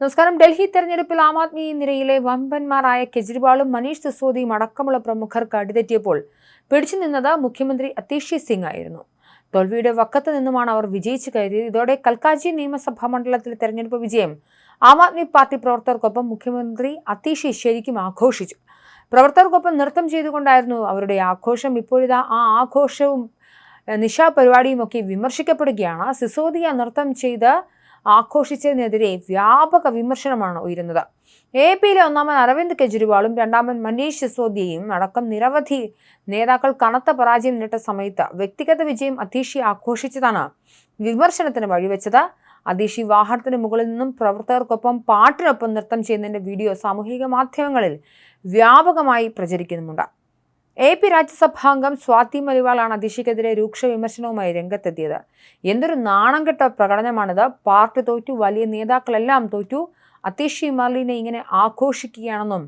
നമസ്കാരം. ഡൽഹി തെരഞ്ഞെടുപ്പിൽ ആം ആദ്മി നിരയിലെ വമ്പന്മാരായ കെജ്രിവാളും മനീഷ് സിസോദിയും അടക്കമുള്ള പ്രമുഖർക്ക് അടിതെറ്റിയപ്പോൾ പിടിച്ചു നിന്നത് മുഖ്യമന്ത്രി അതീഷി സിംഗ് ആയിരുന്നു. തോൽവിയുടെ വക്കത്ത് നിന്നുമാണ് അവർ വിജയിച്ചു കയറിയത്. ഇതോടെ കൽക്കാജി നിയമസഭാ മണ്ഡലത്തിലെ തെരഞ്ഞെടുപ്പ് വിജയം ആം ആദ്മി പാർട്ടി പ്രവർത്തകർക്കൊപ്പം മുഖ്യമന്ത്രി അതീഷി ശരിക്കും ആഘോഷിച്ചു. പ്രവർത്തകർക്കൊപ്പം നൃത്തം ചെയ്തുകൊണ്ടായിരുന്നു അവരുടെ ആഘോഷം. ഇപ്പോഴിതാ ആ ആഘോഷവും നിശാ പരിപാടിയും ഒക്കെ വിമർശിക്കപ്പെടുകയാണ്. സിസോദിയ നൃത്തം ചെയ്ത് ആഘോഷിച്ചതിനെതിരെ വ്യാപക വിമർശനമാണ് ഉയരുന്നത്. എ പിയിലെ ഒന്നാമൻ അരവിന്ദ് കെജ്രിവാളും രണ്ടാമൻ മനീഷ് സിസോദിയയും അടക്കം നിരവധി നേതാക്കൾ കനത്ത പരാജയം നേട്ട സമയത്ത് വ്യക്തിഗത വിജയം അതീഷി ആഘോഷിച്ചതാണ് വിമർശനത്തിന് വഴിവെച്ചത്. അതീഷി വാഹനത്തിന് മുകളിൽ നിന്നും പ്രവർത്തകർക്കൊപ്പം പാട്ടിനൊപ്പം നൃത്തം ചെയ്യുന്നതിന്റെ വീഡിയോ സാമൂഹിക മാധ്യമങ്ങളിൽ വ്യാപകമായി പ്രചരിക്കുന്നുമുണ്ട്. എ പി രാജ്യസഭാംഗം സ്വാതി മലിവാളാണ് അതിഷിക്കെതിരെ രൂക്ഷ വിമർശനവുമായി രംഗത്തെത്തിയത്. എന്തൊരു നാണം കെട്ട പ്രകടനമാണിത്. പാർട്ടി തോറ്റു വലിയ നേതാക്കളെല്ലാം തോറ്റു. അതീഷി മർലിനെ ഇങ്ങനെ ആഘോഷിക്കുകയാണെന്നും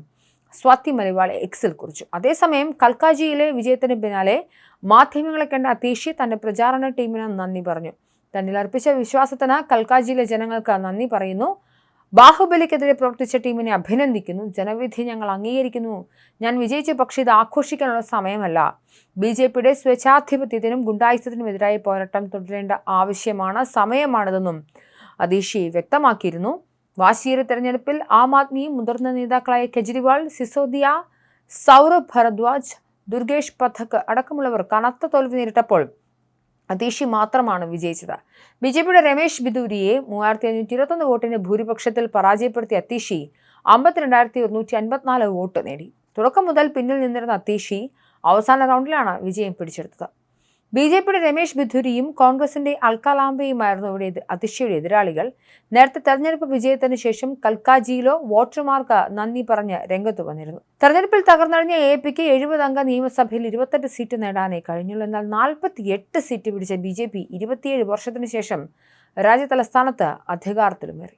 സ്വാതി മലിവാൾ എക്സിൽ കുറിച്ചു. അതേസമയം കൽക്കാജിയിലെ വിജയത്തിന് പിന്നാലെ മാധ്യമങ്ങളെ കണ്ട അതീഷി തന്റെ പ്രചാരണ ടീമിന് നന്ദി പറഞ്ഞു. തന്നിൽ അർപ്പിച്ച വിശ്വാസത്തിന് കൽക്കാജിയിലെ ജനങ്ങൾക്ക് നന്ദി പറയുന്നു. ബാഹുബലിക്കെതിരെ പ്രവർത്തിച്ച ടീമിനെ അഭിനന്ദിക്കുന്നു. ജനവിധി ഞങ്ങൾ അംഗീകരിക്കുന്നു. ഞാൻ വിജയിച്ച പക്ഷേ ഇത് ആഘോഷിക്കാനുള്ള സമയമല്ല. ബി ജെ പിയുടെ സ്വേച്ഛാധിപത്യത്തിനും ഗുണ്ടായുസത്തിനുമെതിരായ പോരാട്ടം തുടരേണ്ട ആവശ്യമാണ് സമയമാണിതെന്നും അതീഷി വ്യക്തമാക്കിയിരുന്നു. വാശിയേറിയ തെരഞ്ഞെടുപ്പിൽ ആം ആദ്മിയും മുതിർന്ന നേതാക്കളായ കെജ്രിവാൾ സിസോദിയ സൗരഭ് ഭരദ്വാജ് ദുർഗേഷ് പഥക് അടക്കമുള്ളവർ കനത്ത തോൽവി നേരിട്ടപ്പോൾ അതീഷി മാത്രമാണ് വിജയിച്ചത്. ബി ജെ പിയുടെ രമേശ് ബിദൂരിയെ മൂവായിരത്തി അഞ്ഞൂറ്റി ഇരുപത്തൊന്ന് വോട്ടിന് ഭൂരിപക്ഷത്തിൽ പരാജയപ്പെടുത്തിയ അതീഷി അമ്പത്തിരണ്ടായിരത്തി ഒരുന്നൂറ്റി അൻപത്തിനാല് വോട്ട് നേടി. തുടക്കം മുതൽ പിന്നിൽ നിന്നിരുന്ന അതീഷി അവസാന റൗണ്ടിലാണ് വിജയം പിടിച്ചെടുത്തത്. ബി ജെ പിയുടെ രമേശ് ബിധുരിയും കോൺഗ്രസിന്റെ അൽക്കലാംബയുമായിരുന്നു ഇവിടെ അതിഷിയുടെ എതിരാളികൾ. നേരത്തെ തെരഞ്ഞെടുപ്പ് വിജയത്തിന് ശേഷം കൽക്കാജിയിലോ വോട്ടർമാർക്ക് നന്ദി പറഞ്ഞ് രംഗത്ത് വന്നിരുന്നു. തെരഞ്ഞെടുപ്പിൽ തകർന്നടിഞ്ഞ എ പിക്ക് എഴുപത് അംഗ നിയമസഭയിൽ ഇരുപത്തെട്ട് സീറ്റ് നേടാനേ കഴിഞ്ഞുള്ളൂ. എന്നാൽ നാൽപ്പത്തി എട്ട് സീറ്റ് പിടിച്ച ബി ജെ പി ഇരുപത്തിയേഴ് വർഷത്തിനു ശേഷം രാജ്യതലസ്ഥാനത്ത് അധികാരത്തിലുമേറി.